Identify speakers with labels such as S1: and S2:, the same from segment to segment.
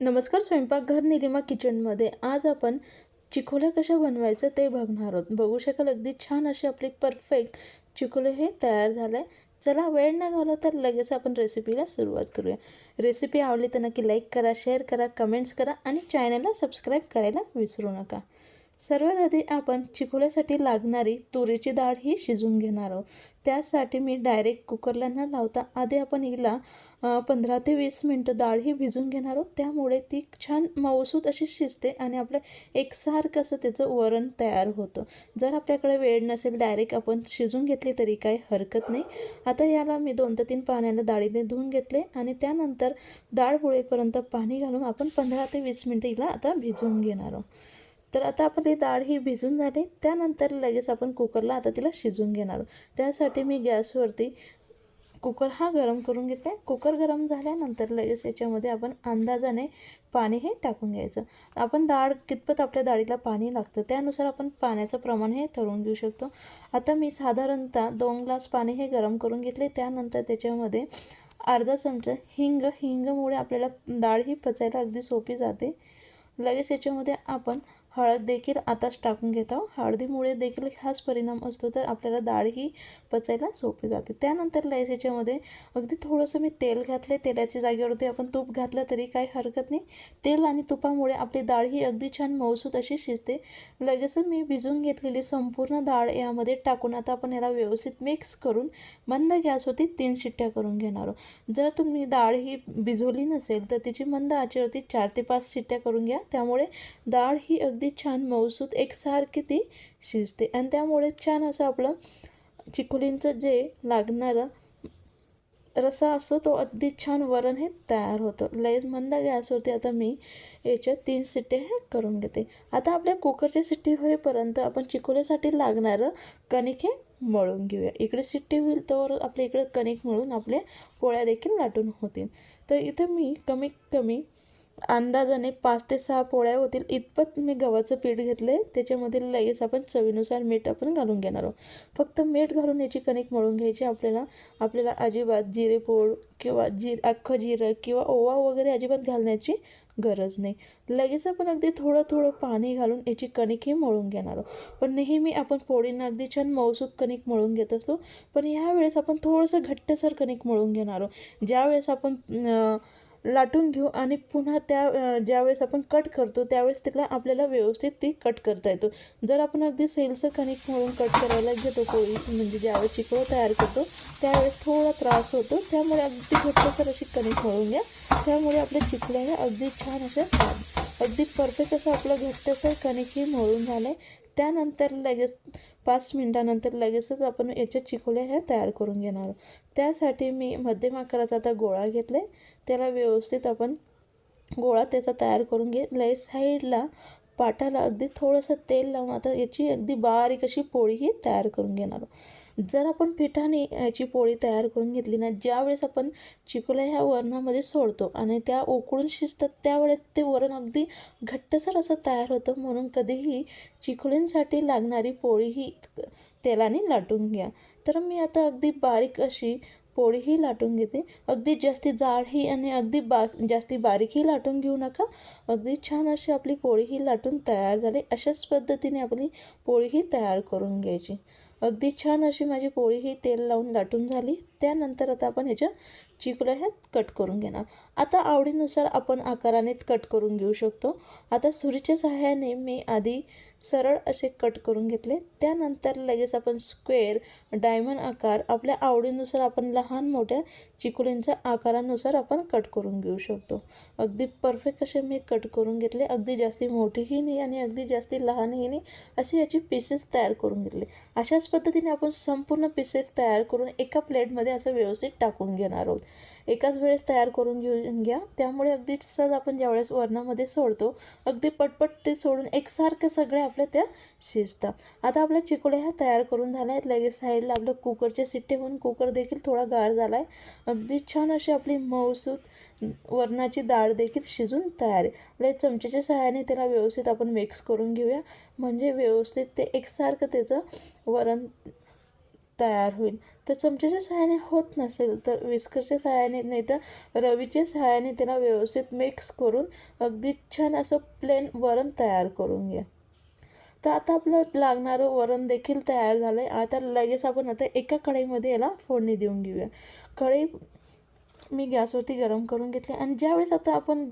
S1: नमस्कार स्वयंपाकघर निलिमा किचनमध्ये आज आपण चिखोल्या कशा बनवायचं ते बघणार आहोत. बघू शकाल अगदी छान अशी आपली परफेक्ट चिकोले हे तयार झालं आहे चला वेळ न घालवता लगेच आपण रेसिपीला सुरुवात करूया. रेसिपी आवडली तर नक्की लाईक करा शेअर करा कमेंट्स करा आणि चॅनलला सबस्क्राईब करायला विसरू नका. सर्वात आधी आपण चिकोल्यासाठी लागणारी तुरीची डाळ ही शिजून घेणार आहोत. त्यासाठी मी डायरेक्ट कुकरला न लावता आधी आपण हिला पंधरा ते वीस मिनटं डाळ ही भिजून घेणार आहोत. त्यामुळे ती छान मऊसूत अशी शिजते आणि आपलं एकसारखं असं त्याचं वरण तयार होतं. जर आपल्याकडे वेळ नसेल डायरेक्ट आपण शिजून घेतली तरी काही हरकत नाही. आता याला मी दोन ते तीन पाण्याला डाळीने धुवून घेतले आणि त्यानंतर डाळ बुळेपर्यंत पाणी घालून आपण पंधरा ते वीस मिनटं हिला आता भिजवून घेणार आहोत. तर आता आपली डाळ ही भिजून झाली. त्यानंतर लगेच आपण कुकरला आता तिला शिजवून घेणार आहोत. त्यासाठी मी गॅसवरती कुकर हा गरम करून घेते कुकर गरम झाल्यानंतर लगेच याच्यामध्ये आपण अंदाजाने पाणी हे टाकून घ्यायचं. आपण डाळ कितपत आपल्या डाळीला पाणी लागतं त्यानुसार आपण पाण्याचं प्रमाण हे ठरवून घेऊ शकतो. आता मी साधारणतः दोन ग्लास पाणी हे गरम करून घेतले. त्यानंतर त्याच्यामध्ये अर्धा चमचा हिंग हिंगमुळे आपल्याला डाळ ही पचायला अगदी सोपी जाते. लगेच याच्यामध्ये आपण हळद देखील आताच टाकून घेत आहोत. हळदीमुळे देखील हाच परिणाम असतो तर आपल्याला डाळ ही पचायला सोपी जाते. त्यानंतर लयस याच्यामध्ये अगदी थोडंसं मी तेल घातले तेलाच्या जागेवरती आपण तूप घातलं तरी काही हरकत नाही. तेल आणि तुपामुळे आपली डाळ ही अगदी छान मऊसूत अशी शिजते. लगेच मी भिजून घेतलेली संपूर्ण डाळ यामध्ये टाकून आता आपण याला व्यवस्थित मिक्स करून मंद गॅसवरती तीन शिट्ट्या करून घेणार आहोत. जर तुम्ही डाळ ही भिजवली नसेल तर तिची मंद आचेवरती चार ते पाच शिट्ट्या करून घ्या. त्यामुळे डाळ ही अगदी अगदी छान मौसूत एकसारखी ती शिजते. आणि त्यामुळे छान असं आपलं चिकोलींचं जे लागणारं रसा असतो तो अगदी छान वरण हे तयार होतं. लयच मंद गॅसवरती आता मी याच्यात तीन सिट्टे हे करून घेते. आता आपल्या कुकरची सिट्टी होईपर्यंत आपण चिकोल्यासाठी लागणारं कणिक हे मळून घेऊया. इकडे सिट्टी होईल तर आपल्या इकडे कणिक मळून आपल्या पोळ्या देखील लाटून होतील. तर इथे मी कमीत कमी अंदाजाने पाच ते सहा पोळ्या होतील. इतपत मी गव्हाचं पीठ घेतलं आहे त्याच्यामध्ये लगेच आपण चवीनुसार मीठ आपण घालून घेणार आहोत. फक्त मीठ घालून याची कणिक मळून घ्यायची. आपल्याला आपल्याला अजिबात जिरेपोळ किंवा जी अख्खं जिरं किंवा ओवा वगैरे अजिबात घालण्याची गरज नाही. लगेच आपण अगदी थोडं थोडं पाणी घालून याची कणिकही मळून घेणार आहोत. पण नेहमी आपण पोळींना अगदी छान मऊसूत कणिक मळून घेत असतो. पण ह्यावेळेस आपण थोडंसं घट्टसर कणिक मळून घेणार आहोत. ज्यावेळेस आपण लाटून घेऊ आणि पुन्हा त्या ज्यावेळेस आपण कट करतो त्यावेळेस तिला आपल्याला व्यवस्थित ती कट करता येतो. जर आपण अगदी सेलचं कणिक म्हणून कट करायला घेतो पोळी म्हणजे ज्यावेळेस चिकळ तयार करतो त्यावेळेस थोडा त्रास होतो. त्यामुळे अगदी घट्टसर अशी कणिक मळून घ्या. त्यामुळे आपल्या चिकल्याने अगदी छान अशा अगदी परफेक्ट असं आपलं घट्टसर कणिकही मळून झालं आहे त्यानंतर लगेच पाच मिनटानंतर लगेचच आपण याच्या चिकोल्या ह्या तयार करून घेणार त्यासाठी मी मध्यम आकाराचा आता गोळा घेतला आहे त्याला व्यवस्थित आपण गोळा त्याचा तयार करून घे. लय साईडला पाटाला अगदी थोडंसं तेल लावून आता याची अगदी बारीक अशी पोळीही तयार करून घेणार जर आपण पिठाने ह्याची पोळी तयार करून घेतली ना ज्यावेळेस आपण चिकोला ह्या वरणामध्ये सोडतो आणि त्या उकळून शिजतात त्यावेळेस ते वरण अगदी घट्टसर असं तयार होतं. म्हणून कधीही चिकोळींसाठी लागणारी पोळी ही तेलाने लाटून घ्या. तर मी आता अगदी बारीक अशी पोळीही लाटून घेते. अगदी जास्ती जाडही आणि अगदी बा जास्ती बारीकही लाटून घेऊ नका. अगदी छान अशी आपली पोळीही लाटून तयार झाली. अशाच पद्धतीने आपली पोळीही तयार करून घ्यायची. अगदी छान अशी माझी पोळी ही तेल लावून लाटून झाली. त्यानंतर आता आपण ह्याच्या चिकल्या ह्या कट करून घेणार. आता आवडीनुसार आपण आकाराने कट करून घेऊ शकतो. आता सुरीच्या सहाय्याने मी आधी सरळ असे कट करून घेतले. त्यानंतर लगेच आपण स्क्वेअर डायमंड आकार आपल्या आवडीनुसार आपण लहान मोठ्या चिकुलींच्या आकारानुसार आपण कट करून घेऊ शकतो. अगदी परफेक्ट असे मी कट करून घेतले. अगदी जास्ती मोठीही नाही आणि अगदी जास्ती लहानही नाही. असे याची पीसेस तयार करून घेतले. अशाच पद्धतीने आपण संपूर्ण पीसेस तयार करून एका प्लेटमध्ये असं व्यवस्थित टाकून घेणार आहोत. एकाच वेळेस तयार करून घेऊन घ्या. त्यामुळे अगदी सहज आपण ज्यावेळेस वरणामध्ये सोडतो अगदी पटपट ते सोडून एकसारखे सगळे आपल्या त्या शिजतात. आता आपल्या चिकोल्या ह्या तयार करून झाल्या. आहेत लगेच साईडला आपलं कुकरचे सिट्टे होऊन कुकर देखील थोडा गार झाला आहे अगदी छान अशी आपली मऊसूत वरणाची डाळ देखील शिजून तयार आहे. लय चमच्याच्या सहाय्याने त्याला व्यवस्थित आपण मिक्स करून घेऊया. म्हणजे व्यवस्थित ते एकसारखं त्याचं वरण तयार होईल. तर चमच्याच्या सहाय्याने होत नसेल तर विस्करच्या सहाय्याने नाही तर रवीच्या सहाय्याने त्याला व्यवस्थित मिक्स करून अगदी छान असं प्लेन वरण तयार करून घ्या. तर आता आपलं लागणारं वरण देखील तयार झालं आहे आता लगेच आपण आता एका कढईमध्ये याला फोडणी देऊन घेऊया. कढई मी गॅसवरती गरम करून घेतली आणि ज्यावेळेस आता आपण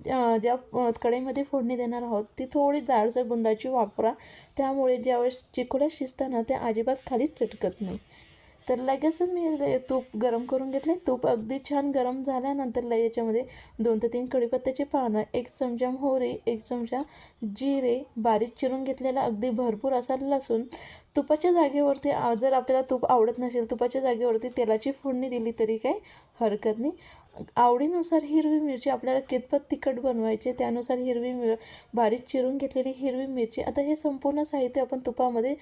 S1: ज्या कढईमध्ये फोडणी देणार आहोत ती थोडी जाडसर बुंदाची वापरा. त्यामुळे ज्यावेळेस चिकोड्या शिजताना त्या अजिबात खाली चटकत नाही. तर लगेचच मी तूप गरम करून घेतले. तूप अगदी छान गरम झाल्यानंतर लय याच्यामध्ये दोन ते तीन कढीपत्त्याची पानं एक चमचा मोहरी एक चमचा जिरे बारीक चिरून घेतलेला अगदी भरपूर असा लसूण. तुपाच्या जागेवरती जर आपल्याला तूप आवडत नसेल तुपाच्या जागेवरती तेलाची फोडणी दिली तरी काही हरकत नाही. आवडीनुसार हिरवी मिरची आपल्याला कितपत तिखट बनवायचे त्यानुसार हिरवी मिर बारीक चिरून घेतलेली हिरवी मिरची. आता हे संपूर्ण साहित्य आपण तुपामध्ये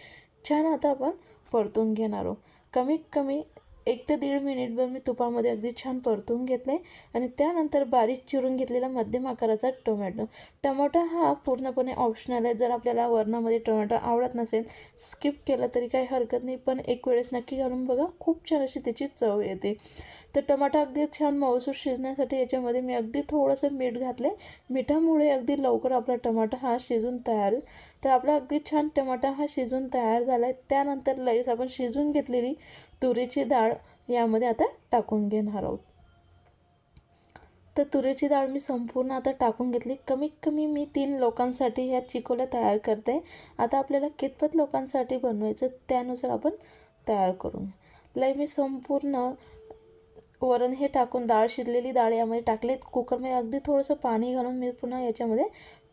S1: छान आता आपण परतून घेणार आहोत. कमीत कमी एक ते दीड मिनिटभर मी तुपामध्ये अगदी छान परतून घेतले आणि त्यानंतर बारीक चिरून घेतलेला मध्यम आकाराचा टोमॅटो. टोमॅटो हा पूर्णपणे ऑप्शनल आहे. जर आपल्याला वरणामध्ये टोमॅटो आवडत नसेल स्किप केलं तरी काही हरकत नाही. पण एक वेळेस नक्की घालून बघा खूप छान अशी त्याची चव येते. तर टमाटा अगदी छान मऊसूर शिजण्यासाठी याच्यामध्ये मी अगदी थोडंसं मीठ घातले मिठामुळे अगदी लवकर आपला टमाटा हा शिजून तयार होईल. तर आपला अगदी छान टमाटा हा शिजून तयार झाला आहे त्यानंतर लगेच आपण शिजून घेतलेली तुरीची डाळ यामध्ये आता टाकून घेणार आहोत. तर तुरीची डाळ मी संपूर्ण आता टाकून घेतली. कमीत कमी मी तीन लोकांसाठी ह्या चिकोल्या तयार करते. आता आपल्याला कितपत लोकांसाठी बनवायचं त्यानुसार आपण तयार करून लय मी संपूर्ण वरण हे टाकून डाळ शिजलेली डाळ यामध्ये टाकले. कुकरमध्ये अगदी थोडंसं पाणी घालून मी पुन्हा याच्यामध्ये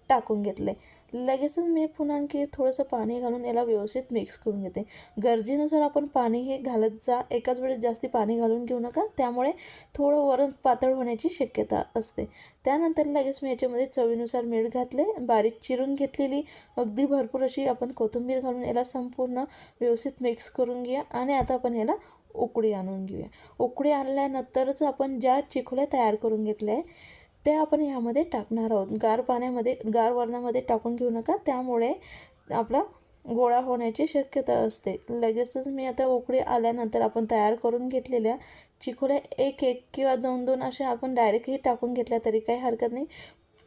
S1: टाकून घेतले. लगेचच मी पुन्हा आणखी थोडंसं पाणी घालून याला व्यवस्थित मिक्स करून घेते. गरजेनुसार आपण पाणी हे घालत जा. एकाच वेळेस जास्ती पाणी घालून घेऊ नका. त्यामुळे थोडं वरण पातळ होण्याची शक्यता असते. त्यानंतर लगेच मी याच्यामध्ये चवीनुसार मीठ घातले. बारीक चिरून घेतलेली. अगदी भरपूर अशी आपण कोथिंबीर घालून याला संपूर्ण व्यवस्थित मिक्स करून घ्या. आणि आता आपण याला उकळी आणून घेऊया. उकळी आणल्यानंतरच आपण ज्या चिखोल्या तयार करून घेतल्या आहे त्या आपण ह्यामध्ये टाकणार आहोत. गार पाण्यामध्ये गार वरणामध्ये टाकून घेऊ नका. त्यामुळे आपला गोळा होण्याची शक्यता असते. लगेचच मी आता उकळी आल्यानंतर आपण तयार करून घेतलेल्या चिखोल्या एक एक किंवा दोन दोन अशा आपण डायरेक्टही टाकून घेतल्या तरी काही हरकत नाही.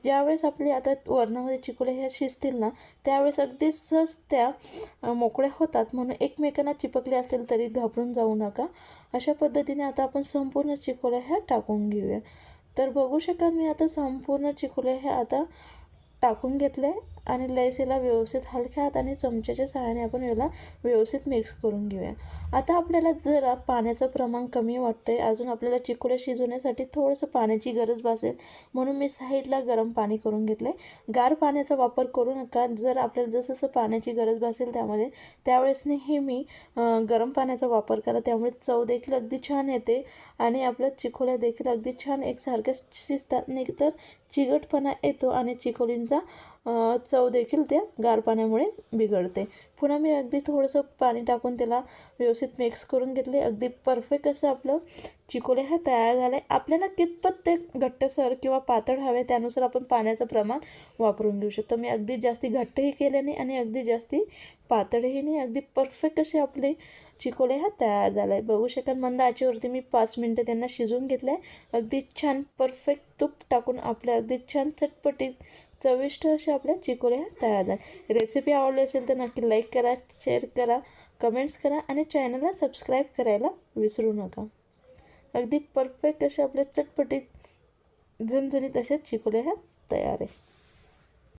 S1: ज्यावेळेस आपली आता वर्णामध्ये चिकोल्या ह्या शिजतील ना त्यावेळेस अगदी सहज त्या मोकळ्या होतात. म्हणून एकमेकांना चिपकले असतील तरी घाबरून जाऊ नका. अशा पद्धतीने आता आपण संपूर्ण चिकोल्या ह्या टाकून घेऊया. तर बघू शकाल मी आता संपूर्ण चिकोल्या ह्या आता टाकून घेतल्या. आणि लयसेला व्यवस्थित हलक्या हाताने चमच्याच्या सहाय्याने आपण याला व्यवस्थित मिक्स करून घेऊया. आता आपल्याला जरा पाण्याचं प्रमाण कमी वाटतं आहे अजून आपल्याला चिकोड्या शिजवण्यासाठी थोडंसं पाण्याची गरज भासेल. म्हणून मी साईडला गरम पाणी करून घेतलं आहे गार पाण्याचा वापर करू नका. जर आपल्याला जसं जसं पाण्याची गरज भासेल त्यामध्ये त्यावेळेस नेहमी गरम पाण्याचा वापर करा. त्यामुळे चव देखील अगदी छान येते आणि आपल्या चिकोल्या देखील अगदी छान एकसारख्या शिजतात. नाही तर चिकटपणा येतो आणि चिकोलींचा चव देखील त्या गार पाण्यामुळे बिघडते. पुन्हा मी अगदी थोडंसं पाणी टाकून त्याला व्यवस्थित मिक्स करून घेतले. अगदी परफेक्ट असं आपलं चिकोले हा तयार झाला आहे आपल्याला कितपत ते घट्टसर किंवा पातळ हवे त्यानुसार आपण पाण्याचं प्रमाण वापरून घेऊ शकतो. मी अगदी जास्ती घट्टही केले नाही आणि अगदी जास्ती पातळही नाही अगदी परफेक्ट असे आपले चिकोले हा तयार झाला आहे बघू शकाल मंद आचेवरती मी पाच मिनटं त्यांना शिजवून घेतलं आहे अगदी छान परफेक्ट तूप टाकून आपल्या अगदी छान चटपटीत चविष्ट असे आपल्या चिकोले ह्या तयार झाले रेसिपी आवडली असेल तर नक्की लाईक करा शेअर करा कमेंट्स करा आणि चॅनलला सबस्क्राईब करायला विसरू नका. अगदी परफेक्ट असे आपल्या चटपटीत झणझणीत अशा चिकोले ह्या तयार आहे.